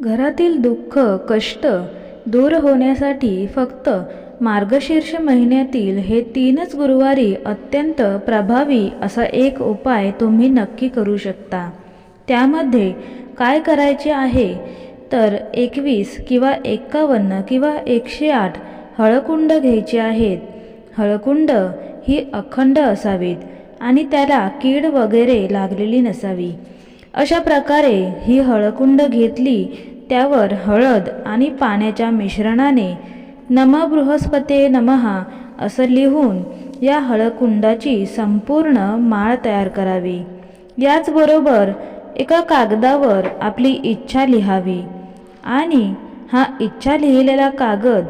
घरातील दुःख कष्ट दूर होण्यासाठी फक्त मार्गशीर्ष महिन्यातील हे तीनच गुरुवारी अत्यंत प्रभावी असा एक उपाय तुम्ही नक्की करू शकता. त्यामध्ये काय करायचे आहे? तर एकवीस किंवा एक्कावन्न किंवा एकशे आठ हळकुंड घ्यायचे आहेत. हळकुंड ही अखंड असावीत आणि त्याला कीड वगैरे लागलेली नसावी. अशा प्रकारे ही हळकुंड घेतली त्यावर हळद आणि पाण्याच्या मिश्रणाने नम बृहस्पते नमहा असं लिहून या हळकुंडाची संपूर्ण माळ तयार करावी. याचबरोबर एका कागदावर आपली इच्छा लिहावी आणि हा इच्छा लिहिलेला कागद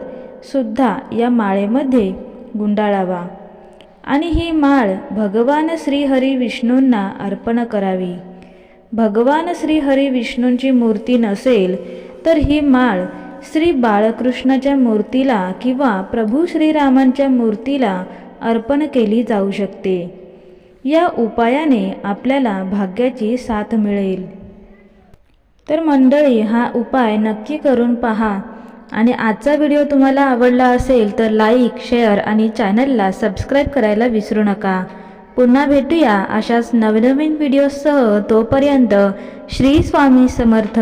सुद्धा या माळेमध्ये गुंडाळावा आणि ही माळ भगवान श्रीहरी विष्णूंना अर्पण करावी. भगवान श्रीहरी विष्णूंची मूर्ती नसेल तर ही माळ श्री बाळकृष्णाच्या मूर्तीला किंवा प्रभू श्रीरामांच्या मूर्तीला अर्पण केली जाऊ शकते. या उपायाने आपल्याला भाग्याची साथ मिळेल. तर मंडळी हा उपाय नक्की करून पहा. आणि आजचा व्हिडिओ तुम्हाला आवडला असेल तर लाईक शेअर आणि चॅनलला सबस्क्राईब करायला विसरू नका. पुन्हा भेटूया अशाच नवनवीन व्हिडिओसह तोपर्यंत श्री स्वामी समर्थ.